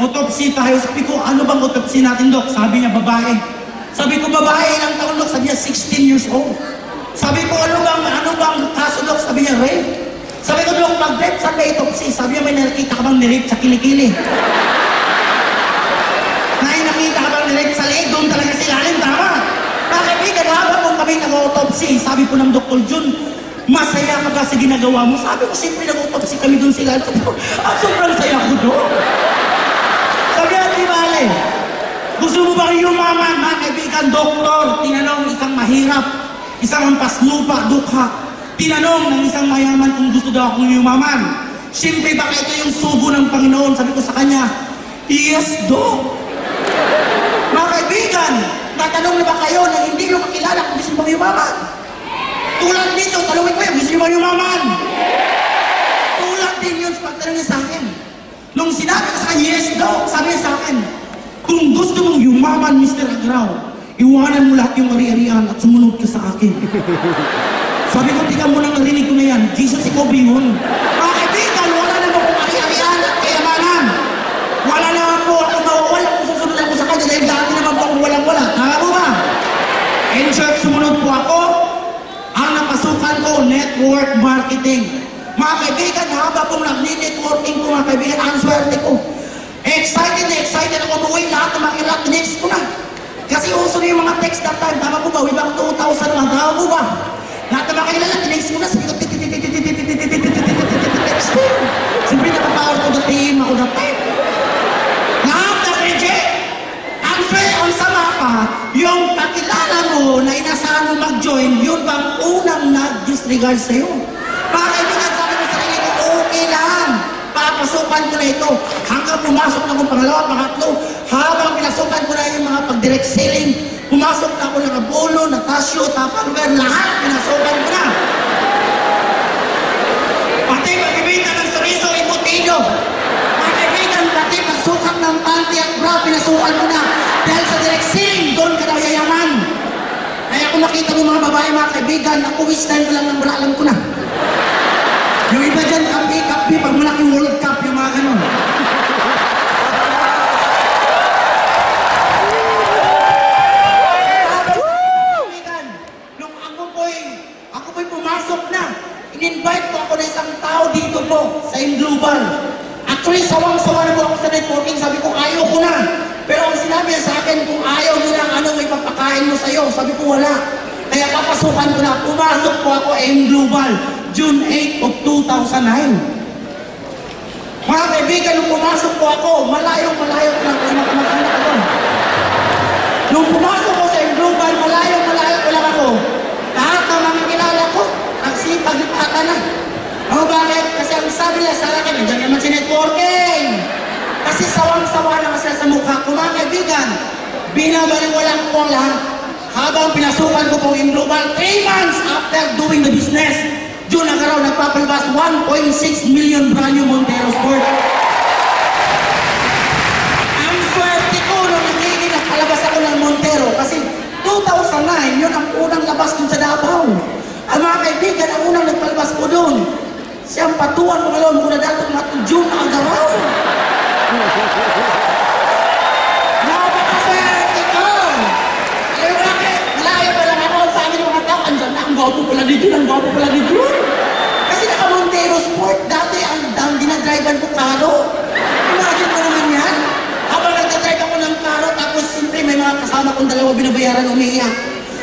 autopsy tayo. Sabi ko, ano bang autopsy natin, Dok? Sabi niya, babae. Sabi ko, babae, ilang taon, Dok? Sabi niya, 16 years old. Sabi ko, ano bang, ano bang kaso, Dok? Sabi niya, rape. Sabi ko, Dok, pag-rape, saan may autopsy? Sabi niya, may nakita ka bang nirape sa kilikili? May nakita ka bang nirape sa leeg? Doon talaga sila alin, tama? Mga kaibigan, habang kung kami nag-autopsy, sabi po ng Dr. Jun, masaya ka ba sa ginagawa mo? Sabi ko, siyempre nag-autopsy kami doon sila. Ko, ah, sobrang saya ko doon. Di bale. Gusto mo bang yumaman, mga kaibigan, doktor? Tinanong isang mahirap, isang ampas lupa, dukha. Tinanong ng isang mayaman kung gusto daw akong yumaman. Siyempre, baka ito yung sugo ng Panginoon. Sabi ko sa kanya, yes, Dok. Mga kaibigan, natanong na ba kayo na hindi nyo kakilala kung gusto mo yumaman? Tulad dito, talawin ko yan, gusto bang yumaman? Tulad din yun sa pagtanong niya sa akin. Nung sinabi ko sa kanya, yes daw, sabi niya sa akin, kung gusto mong yumaman, Mr. Agraw, iwanan mo lahat yung ari-arian at sumunod ka sa akin. sabi ko, tingnan mo lang narinig ko na yan, Jesus, ikaw ba yun? Mga kaibigan, wala na ba akong ari-arian at kayamanan? Wala na po ako mawawala kung susunod ako sa kanya dahil dati naman po akong walang-wala. Tama po ba? In church, sumunod po ako. Ang napasukan ko, network marketing. Mga kaibigan, haba pong mga kaibigan, ang swerte ko. Excited na excited ako umuwi, lahat ng mga kilala, tinext ko na. Kasi uso na yung mga text that time, tama po ba? Way back 2001, tama po ba? Lahat ng mga kilala, tinext ko na, sabi ko, text Siyempre, nakapower to the team ako that time. Lahat na reject. Ang fair, ang sama pa, yung kakilala mo na inasahan mo mag-join, yun bang unang nag-disregard sa'yo? Papasukan ko na ito. Hanggang pumasok na akong pangalawa, pangatlo, habang pinasukan ko na yung mga pag-direct selling, pumasok na ako ng abono, natasyo, tupperware, lahat pinasukan ko na. Pati pag-ibita ng soriso, iputino. Mga kaibigan, pati pagsukat ng panty at bra, pinasukan mo na. Dahil sa direct selling, doon ka daw yayaman. Kaya kung nakita mo mga babae, mga kaibigan, ako wish time ko lang ng bra, alam ko na. Yung iba dyan, kapi-kapi, pag malaking World ganun. Nung ako po'y, ako po'y pumasok na, in-invite ko ako na isang tao dito po, sa Global. Actually, sawang-sawa na po ako sa networking, sabi ko, ayaw ko na. Pero ang sinabi niya sa akin, kung ayaw lang, ano may papakain mo sa'yo? Sabi ko, wala. Kaya papasukan ko na, pumasok po ako M Global, June 8 of 2009. Kaibigan, nung pumasok po ako, malayong malayo ko lang kayo makamag-anak ako. Nung pumasok ko sa Global, malayo malayo ko lang ako. Lahat ng mga kilala ko, nagsipag ata na. O bakit? Kasi ang sabi nila sa akin, nandiyan naman si networking. Kasi sawang-sawa na sila sa mukha ko, mga kaibigan. Binabaliwalan ko lahat. Habang pinasukan ko po yung global, 3 months after doing the business, June ang araw, nagpapalabas 1.6 million brand new Montero Sport. Ang swerte ko nung nagiging nagpalabas ako ng Montero kasi 2009, yun ang unang labas dun sa Davao. Ang mga kaibigan, ang unang nagpalabas ko dun. Siyang patuan mo kalon muna dato mga June ang garaw. Napakaswerte ko! Eh bakit? Malayo pa lang ako sa amin mga tao. Andyan na, ang gwapo pala June, ang gwapo pala ni June. Kasi naka Montero Sport, dati ang, ang dinadrivean ko karo. Imagine mo naman yan. Habang nagdadrive ako ng karo, tapos siyempre may mga kasama kong binabayaran umiiyak.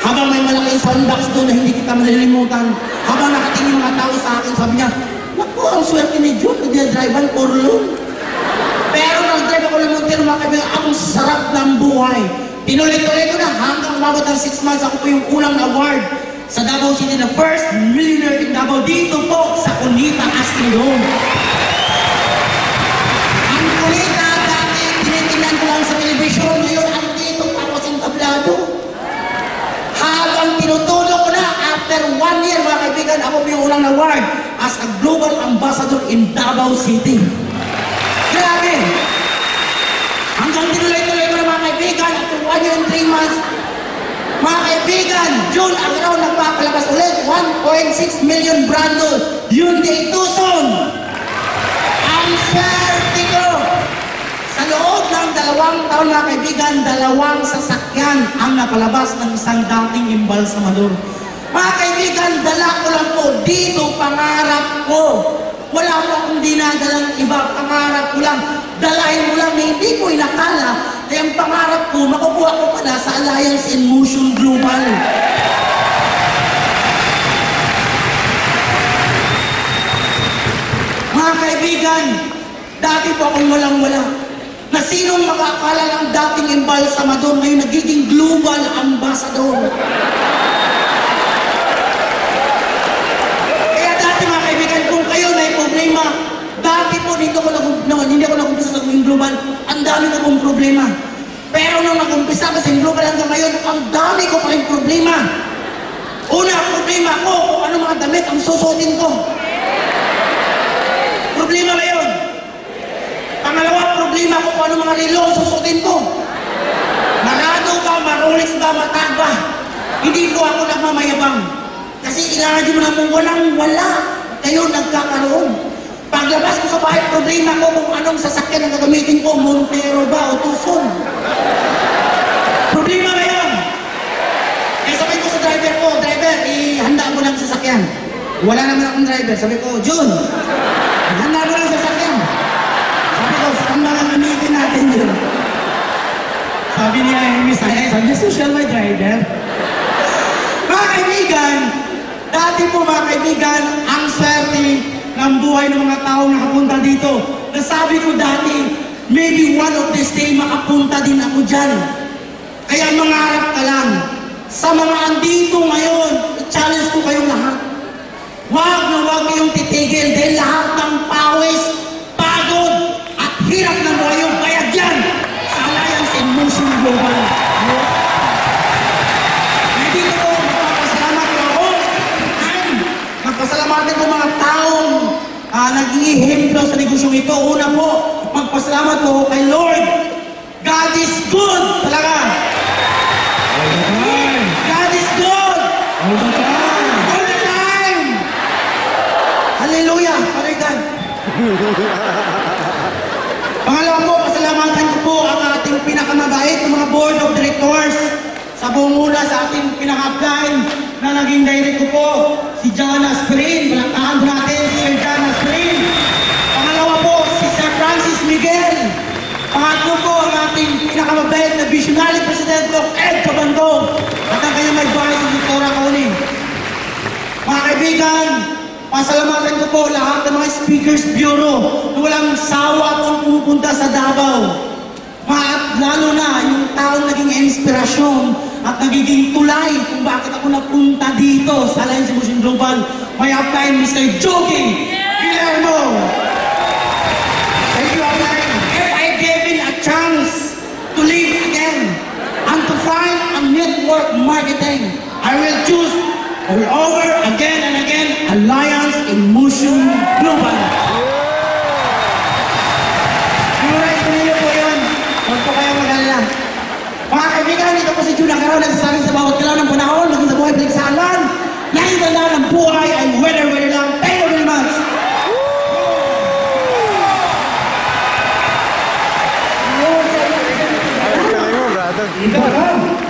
Habang may malaking soundbox doon na hindi kita malilimutan. Habang nakatingin mga tao sa akin, sabi niya, Naku, ang swerte ni June, nagdadrivean Orlo. Pero nung drive ako ng Montero, mga kaibigan, ang sarap ng buhay. Tinuloy-tuloy ko na hanggang umabot ng 6 months, ako po yung unang award sa Davao City, the first millionaire in Davao, dito po sa Cunita Astrodome. Kaibigan, ako po yung unang award as a global ambassador in Davao City. Grabe! Hanggang tinuloy-tuloy ko na mga kaibigan, after one year and three months, mga kaibigan, June ang araw nagpapalabas ulit, 1.6 million brand new Hyundai Tucson. Ang swerte ko! Sa loob dalawang taon mga kaibigan, dalawang sasakyan ang napalabas ng isang dating embalsamador. Mga kaibigan, dala ko lang po dito, pangarap ko. Wala po akong dinadalang iba, pangarap ko lang. Dalahin mo lang na hindi ko inakala. Kaya ang pangarap ko, makukuha ko pala sa Alliance in Motion Global. Mga kaibigan, dati po akong walang-wala. Na sinong makakala ng dating embalsamador ngayon nagiging global ambassador. Kaya dati mga kaibigan, kung kayo may problema, dati po dito ko nag no, hindi ako nag-umpisa sa going global, ang dami ko pong problema. Pero nung nag-umpisa ko sa global hanggang ngayon, ang dami ko pa rin problema. Una, problema ko kung ano mga damit ang susutin ko. Problema ba yun? Pangalawa, problema ko kung ano mga relo ang susutin ko. Marado ba, marulis ba, matag ba? Hindi ko ako nagmamayabang. Kasi ilaradio mo na kung walang wala, kayo nagkakaroon. Paglabas ko sa bahay, problema ko kung anong sasakyan ang gagamitin ko, Montero ba o Tucson. Problema ba yun? Eh sabi ko sa driver ko, driver, ihanda mo lang sa sasakyan. Wala naman akong driver. Sabi ko, Jun, ihanda mo lang sa sasakyan. Sabi ko, saan ba lang natin yun? Sabi niya, Miss Ay, sabi niya, social my driver. Mga kaibigan, dati po mga kaibigan, ang swerte ng buhay ng mga taong nakapunta dito. Nasabi ko dati, maybe one of this day makapunta din ako dyan. Kaya mangarap ka lang. Sa mga andito ngayon, challenge ko kayong lahat. Huwag na huwag kayong titigil dahil lahat ng pawis, pagod, at hirap ng buhay yung bayad yan sa Alliance in Motion Global. Hindi ko po magpapasalamat ko. And magpasalamatan ko mga uh, naging ehemplo sa negosyong ito. Una po, magpasalamat ko kay Lord. God is good talaga. All. God is good. All the time. All the time. Hallelujah. Father God. Pangalawa po, pasalamatan ko po ang ating pinakamabait ng mga board of directors sa bumula sa ating pinaka-apply na naging direct ko po, si John Aspirin. Palakpakan po natin si Sir John Aspirin. Pangalawa po, si Sir Francis Miguel. Pangatlo po, ang ating pinakamabait na visionary president ko, Ed Cabandog. At ang kanyang may bahay si Victoria Kauling. Mga kaibigan, pasalamatan ko po lahat ng mga Speakers Bureau na walang sawa kung pumupunta sa Davao. At lalo na yung taong naging inspirasyon at nagiging tulay kung bakit ako napunta dito sa Alliance Motion Global. May apply Mr. Jogi Guillermo. Thank you, Apply. If I given a chance to live again and to find a network marketing, I will choose all over again and again Alliance in Motion Global. Memorize ko ninyo po yun. Huwag po kayo mag-alala. Mga kaibigan, ito po si Juna Caro nagsasabi sa bawat kalaw ng panahon, maging sa buhay pinagsalan. Naitanda ng buhay ay weather-weather lang. Thank you very much. Ikaw ka.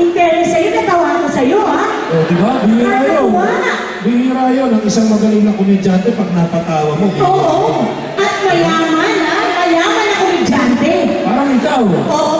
In fairness sa'yo, natawa ko sa'yo ah. O, di ba? Bihira yun. Nakakatuwa. Bihira yun. Ang isang magaling na komedyante pag napatawa mo. bihira. Oo, at mayaman ah, mayaman na komedyante. Parang ikaw. Oo,